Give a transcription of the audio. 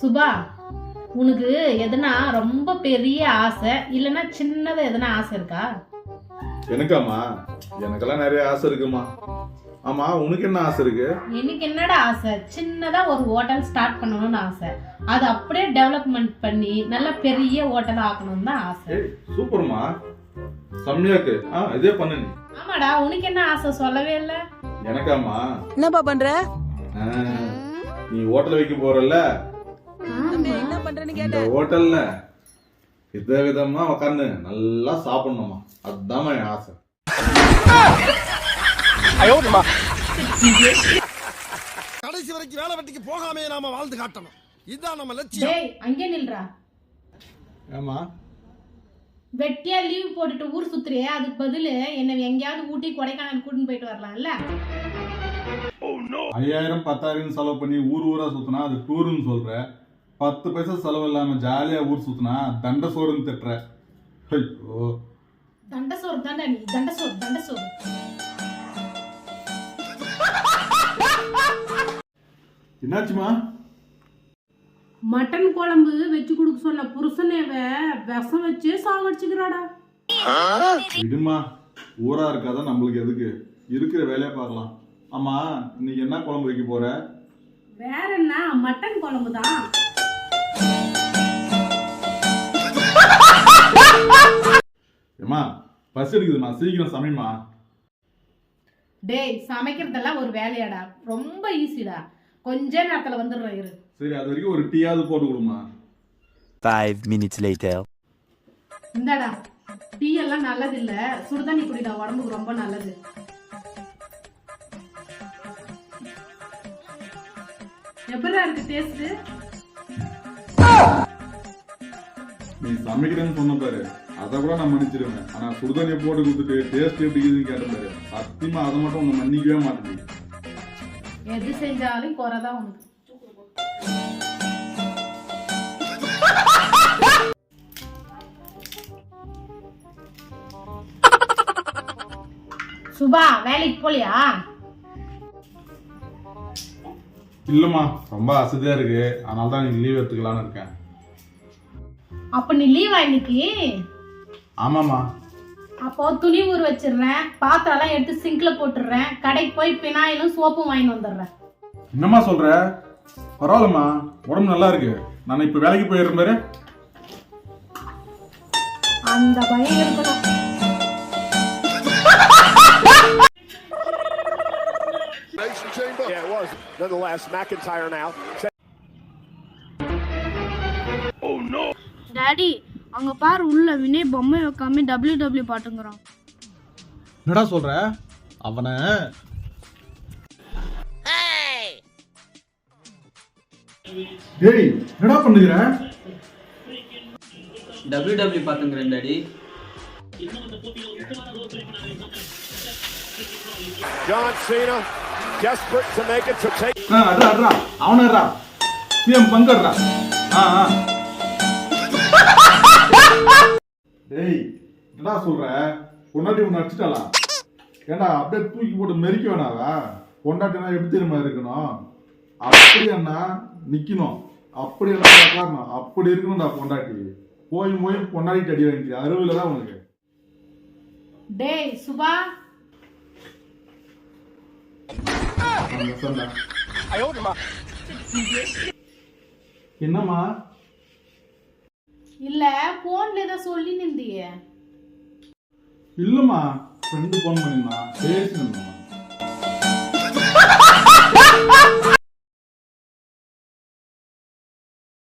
சுபா உனக்கு எதனா ரொம்ப பெரிய ஆசை இல்லைன்னா சின்னதா எதனா ஆசை இருக்கா? எனக்காம்மா. எனக்கெல்லாம் நிறைய ஆசை இருக்குமா? ஆமா உனக்கு என்ன ஆசை இருக்கு? எனக்கு என்னடா ஆசை? சின்னதா ஒரு ஹோட்டல் ஸ்டார்ட் பண்ணணும்னு ஆசை. அது அப்படியே டெவலப்மெண்ட் பண்ணி நல்ல பெரிய ஹோட்டல் ஆக்கணும்னு தான் ஆசை. சூப்பர்மா. செம்மையாக்கு ஆ இதே பண்ணு ஆமாடா உனக்கு என்ன ஆசை? சொல்லவே இல்ல. எனக்காம்மா. என்னப்பா பண்ற? நீ ஹோட்டல் வைக்க போறல்ல? பண்றேன்னு இந்த கேட்டேன். ஹோட்டல்ல வித விதமா உட்காந்து நல்லா சாப்பிடணுமா அதுதான் என் ஆசை. கடைசி வரைக்கும் வேலை வெட்டிக்கு போகாமே நாம வாழ்ந்து காட்டணும். இதுதான் நம்ம லட்சியம். அங்கே நில்றா. ஏமா வெட்டியா லீவ் போட்டுட்டு ஊர் சுத்துறியே அதுக்கு பதிலு என்ன எங்கேயாவது ஊட்டி கொடைக்கானல் கூட்டின்னு போயிட்டு வரலாம்ல. ஐயாயிரம் பத்தாயிரம் செலவு பண்ணி ஊர் ஊரா சுத்தினா அது டூருன்னு சொல்ற. பத்து பைசா செலவு இல்லாம ஜாலியா ஊர் சுத்தினா தண்ட சோறுன்னு திட்டுற. ஐயோ. தண்ட சோறு தாண்டா நீ? தண்ட சோறு தண்ட சோறு. என்னாச்சுமா? மட்டன் குழம்பு வச்சு கொடுக்க சொன்ன புருஷனேவ விஷம் வச்சே சாவடிச்சுக்கிறாடா விடுமா ஊரா இருக்காத நம்மளுக்கு எதுக்கு? இருக்கிற வேலையை பார்க்கலாம். ஆமா இன்னைக்கு என்ன குழம்பு வைக்க போற? வேற என்ன? மட்டன் குழம்பு தான் பஸ் இருக்குதுமா சீக்கிரம் சமைமா டேய் சமைக்கிறதெல்லாம் ஒரு வேலையாடா. ரொம்ப ஈஸிடா. கொஞ்ச நேரத்துல வந்துடுறேன் இரு. சரி அது வரைக்கும் ஒரு டீயாவது போட்டு கொடுமா Five minutes later. இந்தாடா. டீ எல்லாம் நல்லது இல்ல சுடுதண்ணி குடிடா. உடம்புக்கு ரொம்ப நல்லது. எப்படிடா இருக்கு டேஸ்ட் நீ சமைக்கிறேன்னு சொன்ன பாரு. அதை கூட நான் மன்னிச்சிருவேன். ஆனா சுடுதண்ணியை போட்டு கொடுத்துட்டு டேஸ்ட் எப்படி இருக்குதுன்னு கேட்டேன் பாரு. சத்தியமா அதை மட்டும் உன்னை மன்னிக்கவே மாட்டேங்குது எது செஞ்சாலும் குறைதான் உனக்கு. சுபா வேலைக்கு போலியா? இல்லம்மா ரொம்ப அசதியா இருக்கு. அதனால தான் லீவ் எடுத்துக்கலாம்னு இருக்கேன். அப்ப நீ லீவா இன்னைக்கு? ஆமாம்மா. அப்போ துணி ஊற வச்சிடுறேன் பாத்திரம் எல்லாம் எடுத்து சிங்க்ல போட்டுடுறேன் கடைக்கு போய் பினாயிலும் சோப்பும் வாங்கிட்டு வந்துடுறேன். என்னம்மா சொல்ற? பரவாயில்லம்மா உடம்பு நல்லா இருக்கு. நான் இப்ப வேலைக்கு போயிடுறேன் பாரு. அந்த பயம் இருக்கணும் Yeah, it was. Nonetheless, McIntyre now. Daddy அங்க பாரு உள்ள வினய் பொம்மை வைக்காம டபிள்யூ டபிள்யூ பாட்டுங்கிறான். என்னடா சொல்ற? அவனை டேய் என்னடா பண்ணுகிற? W W பார்த்துங்கிறேன் daddy. John Cena, desperate to make it to take. ஆ அட்ரா அட்ரா அவனை அட்ரா சிஎம் பங்கட்ரா ஆ ஆ. டேய் என்னடா சொல்ற? பொண்டாட்டி ஒன்று அடிச்சிட்டாளா? ஏண்டா அப்படியே தூக்கி போட்டு மெரிக்க வேணாவா? பொண்டாட்டினா எப்படி தெரியுமா இருக்கணும்? அப்படி அண்ணா நிக்கணும். அப்படி என்ன உட்காரணும். அப்படி இருக்கணும்டா பொண்டாட்டி. போய் போய் பொண்டாட்டி அடி வாங்கிக்க அறுவில் தான் உனக்கு. டேய் சுபா. என்னம்மா? இல்ல போன்ல ஏதோ சொல்லி நிந்தியே இல்லம்மா ஃப்ரெண்டு ஃபோன் பண்ணிருந்தான். பேசினா